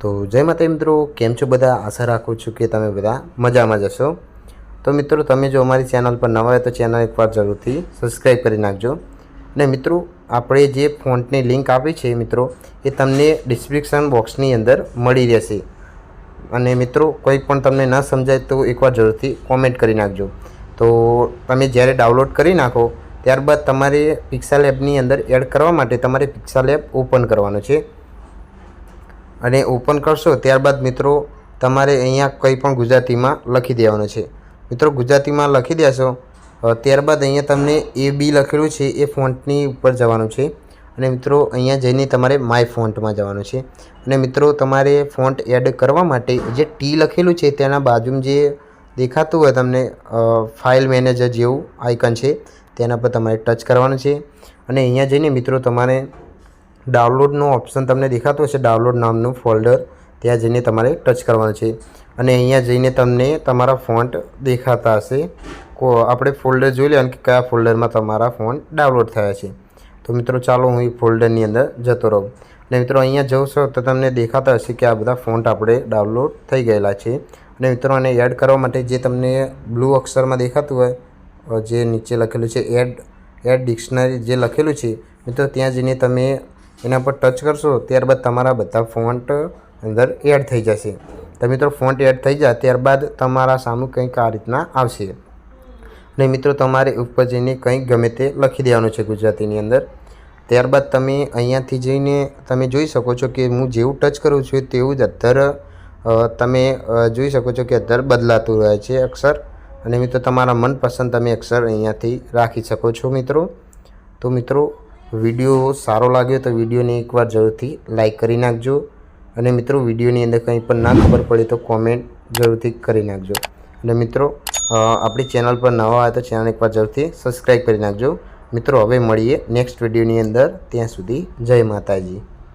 તો જય માતા મિત્રો, કેમ છો બધા? આશા રાખું છું કે તમે બધા મજામાં જશો તો મિત્રો, તમે જો અમારી ચેનલ પર નવા હોય તો ચેનલ એકવાર જરૂરથી સબસ્ક્રાઈબ કરી નાખજો. અને મિત્રો, આપણે જે ફોન્ટની લિંક આપી છે મિત્રો, એ તમને ડિસ્ક્રિપ્શન બોક્સની અંદર મળી રહેશે. અને મિત્રો, કોઈ પણ તમને ન સમજાય તો એકવાર જરૂરથી કોમેન્ટ કરી નાખજો. તો તમે જ્યારે ડાઉનલોડ કરી નાખો, ત્યારબાદ તમારે પિક્સા લેબની અંદર એડ કરવા માટે તમારે પિક્સા લેબ ઓપન કરવાનું છે. અને ઓપન કરશો ત્યારબાદ મિત્રો તમારે અહીંયા કંઈ પણ ગુજરાતીમાં લખી દેવાનું છે. મિત્રો ગુજરાતીમાં લખી દેશો ત્યારબાદ અહીંયા તમને એ બી લખેલું છે, એ ફોન્ટની ઉપર જવાનું છે. અને મિત્રો અહીંયા જઈને તમારે માય ફોન્ટમાં જવાનું છે. અને મિત્રો તમારે ફોન્ટ એડ કરવા માટે જે ટી લખેલું છે તેના બાજુમાં જે દેખાતું હોય તમને ફાઇલ મેનેજર જેવું આઇકન છે, તેના પર તમારે ટચ કરવાનું છે. અને અહીંયા જઈને મિત્રો તમારે ડાઉનલોડનો ઓપ્શન તમને દેખાતું હશે, ડાઉનલોડ નામનું ફોલ્ડર. ત્યાં જઈને તમારે ટચ કરવાનું છે. અને અહીંયા જઈને તમને તમારા ફોન્ટ દેખાતા હશે. કો, આપણે ફોલ્ડર જોઈ લેવાનું કે કયા ફોલ્ડરમાં તમારા ફોન ડાઉનલોડ થયા છે. તો મિત્રો, ચાલો હું એ ફોલ્ડરની અંદર જતો રહું. અને મિત્રો, અહીંયા જવું છો તો તમને દેખાતા હશે કે આ બધા ફોન્ટ આપણે ડાઉનલોડ થઈ ગયેલા છે. અને મિત્રો, આને એડ કરવા માટે જે તમને બ્લુ અક્ષરમાં દેખાતું હોય જે નીચે લખેલું છે, એડ એડ ડિક્શનરી જે લખેલું છે, મિત્રો, ત્યાં જઈને તમે એના પર ટચ કરશો, ત્યારબાદ તમારા બધા ફોન્ટ અંદર એડ થઈ જશે. તો મિત્રો, ફોન્ટ એડ થઈ જાય, ત્યારબાદ તમારા સામે કંઈક આ રીતના આવશે. અને મિત્રો, તમારે ઉપર જઈને કંઈક ગમે તે લખી દેવાનું છે ગુજરાતીની અંદર. ત્યારબાદ તમે અહીંયાથી જઈને તમે જોઈ શકો છો કે હું જેવું ટચ કરું છું, તેવું જ અધર તમે જોઈ શકો છો કે અધર બદલાતું રહે છે અક્ષર. અને મિત્રો, તમારા મનપસંદ તમે અક્ષર અહીંયાથી રાખી શકો છો મિત્રો. તો મિત્રો વીડિયો સારો લાગ્યો તો વિડીયોને એકવાર જરૂરથી લાઇક કરી નાખજો. અને મિત્રો, વિડીયોની અંદર કંઈ પણ ના ખબર પડે તો કોમેન્ટ જરૂરથી કરી નાખજો. અને મિત્રો આપણી ચેનલ પર નવા હોય તો ચેનલ એકવાર જરૂરથી સબસ્ક્રાઈબ કરી નાખજો. મિત્રો, હવે મળીએ નેક્સ્ટ વિડીયોની અંદર. ત્યાં સુધી જય માતાજી.